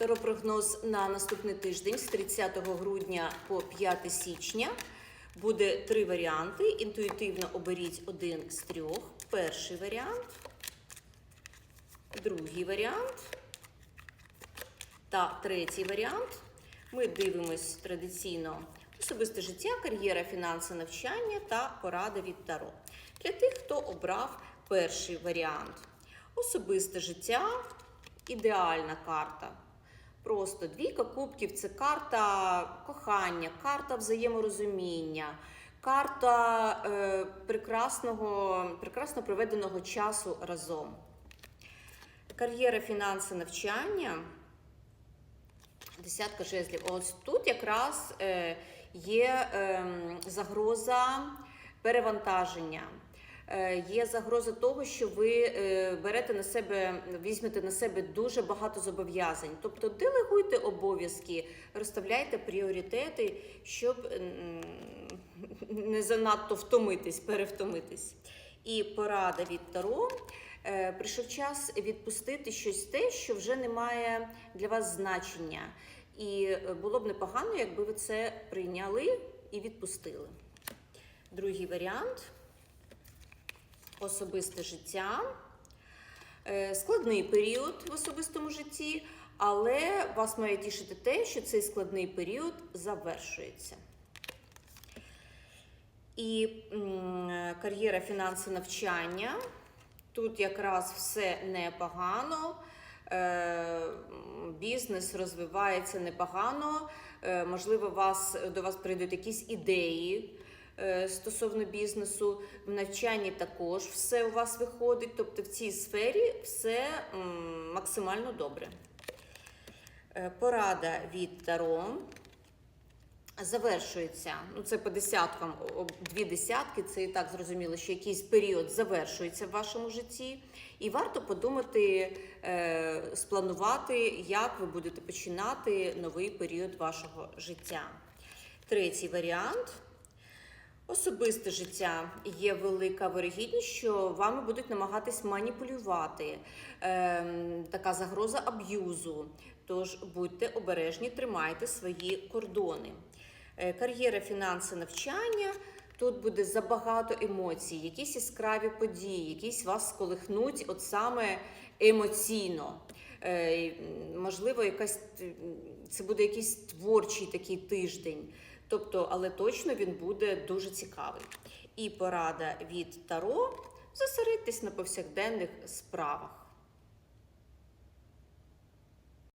Таропрогноз на наступний тиждень з 30 грудня по 5 січня. Буде три варіанти. Інтуїтивно оберіть один з трьох. Перший варіант, другий варіант та третій варіант. Ми дивимось традиційно особисте життя, кар'єра, фінанси, навчання та порада від Таро. Для тих, хто обрав перший варіант. Особисте життя ідеальна карта. Просто двійка кубків це карта кохання, карта взаєморозуміння, карта е, прекрасного, прекрасно проведеного часу разом. Кар'єра, фінанси, навчання. Десятка жезлів. Ось тут якраз е, є е, загроза перевантаження. Е, Є загроза того, що ви е, берете на себе, візьмете на себе дуже багато зобов'язань. Тобто делегуйте обов'язки, розставляйте пріоритети, щоб не занадто втомитись, перевтомитись. І порада від Таро. Е, Прийшов час відпустити щось те, що вже не має для вас значення. І було б непогано, якби ви це прийняли і відпустили. Другий варіант особисте життя. Е, Складний період в особистому житті, але вас має тішити те, що цей складний період завершується. І кар'єра, фінанси, навчання. Тут якраз все непогано. Е, Бізнес розвивається непогано. Е, Можливо, вас, до вас прийдуть якісь ідеї стосовно бізнесу. В навчанні також все у вас виходить. Тобто в цій сфері все максимально добре. Е, Порада від Таро завершується. Ну, це по десяткам, дві десятки. Це і так зрозуміло, що якийсь період завершується в вашому житті, і варто подумати, е, спланувати, як ви будете починати новий період вашого життя. Третій варіант. Особисте життя є велика вирогідність, що вами будуть намагатись маніпулювати. Ем, така загроза аб'юзу. Тож будьте обережні, тримайте свої кордони. Е, кар'єра, фінанси, навчання. Тут буде забагато емоцій, якісь яскраві події, якісь вас сколихнуть от саме емоційно. Е, можливо, якась це буде якийсь творчий такий тиждень. Тобто, але точно він буде дуже цікавий. І порада від Таро зосередитись на повсякденних справах.